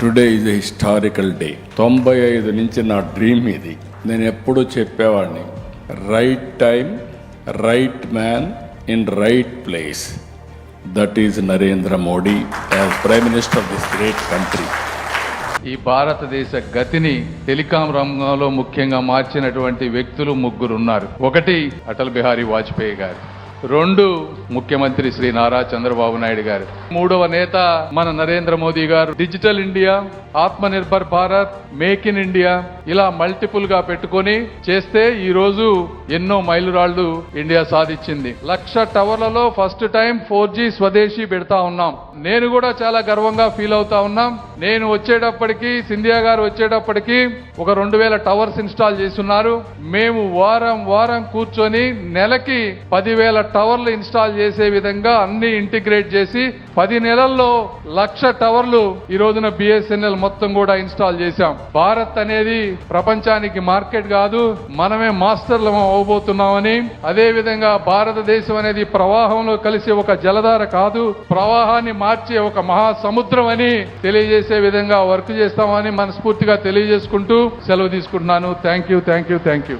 Today is a historical day తొంభై ఐదు నుంచి నా డ్రీమ్ ఇది. నేను ఎప్పుడూ చెప్పేవాడిని right time right man in right place that is Narendra Modi as prime minister of this great country ఈ భారతదేశ గతిని టెలికాం రంగంలో ముఖ్యంగా మార్చినటువంటి వ్యక్తులు ముగ్గురు ఉన్నారు ఒకటి అటల్ బిహారీ వాజ్పేయి గారు. రెండు ముఖ్యమంత్రి శ్రీ నారా చంద్రబాబు నాయుడు గారు. మూడవ నేత మన నరేంద్ర మోదీ గారు. Digital India Atma Nirbhar Bharat make in India. ఇలా మల్టిపుల్గా పెట్టుకొని చేస్తే ఈ రోజు ఎన్నో మైలురాళ్ళు ఇండియా సాధించింది. లక్ష టవర్లలో ఫస్ట్ టైం ఫోర్ జీ స్వదేశీ పెడతా ఉన్నాం. నేను కూడా చాలా గర్వంగా ఫీల్ అవుతా ఉన్నాం. నేను వచ్చేటప్పటికి సింధియా గారు వచ్చేటప్పటికి ఒక రెండు వేల టవర్స్ ఇన్స్టాల్ చేస్తున్నారు. మేము వారం వారం కూర్చొని నెలకి పదివేల టవర్లు ఇన్స్టాల్ చేసే విధంగా అన్ని ఇంటిగ్రేట్ చేసి పది నెలల్లో లక్ష టవర్లు ఈ రోజున బిఎస్ఎన్ఎల్ మొత్తం కూడా ఇన్స్టాల్ చేశాం. భారత్ అనేది ప్రపంచానికి మార్కెట్ కాదు మనమే మాస్టర్లు అవబోతున్నామని. అదే విధంగా భారతదేశం అనేది ప్రవాహంలో కలిసి ఒక జలధార కాదు ప్రవాహాన్ని మార్చే ఒక మహాసముద్రం అని తెలియజేసే విధంగా వర్క్ చేస్తామని మనస్ఫూర్తిగా తెలియజేసుకుంటూ సెలవు తీసుకుంటున్నాను. Thank you thank you thank you.